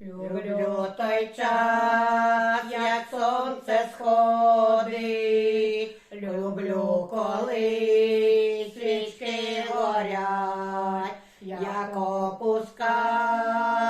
Люблю той час, як сонце сходить, люблю, коли свічки горять, як опускається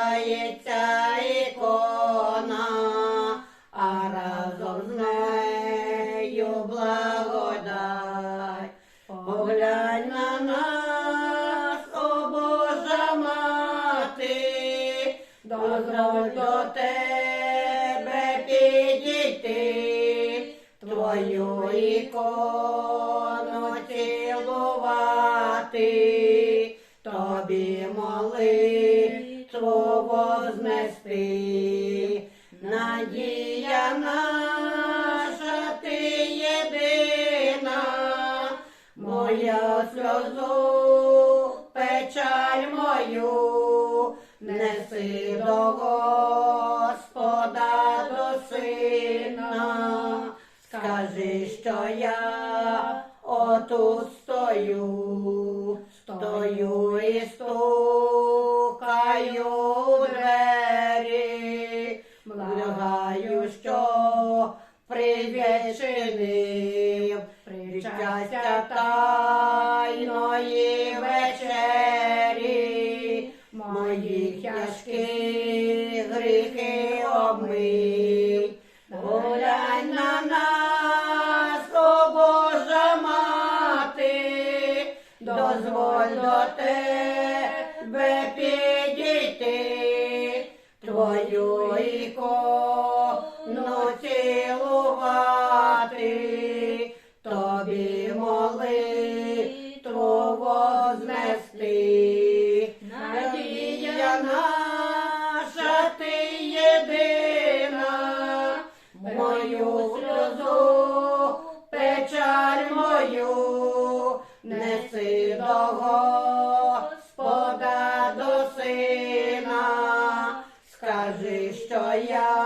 до тебе підійти, твою ікону цілувати, тобі молитву вознести, надія наша ти єдина, моя сльозу, печаль мою, неси до Господа, до сина, скажи, що я отут стою, стою і стукаю у двері, благаю, що привічинив причастя тайної моїх тяжкі гріхи обмий. Глянь на нас, о Божа мати, дозволь до тебе підійти, твою ікону цілувати, тобі молитву вознести. Сльозу, печаль мою, неси до Господа, до сина, скажи, що я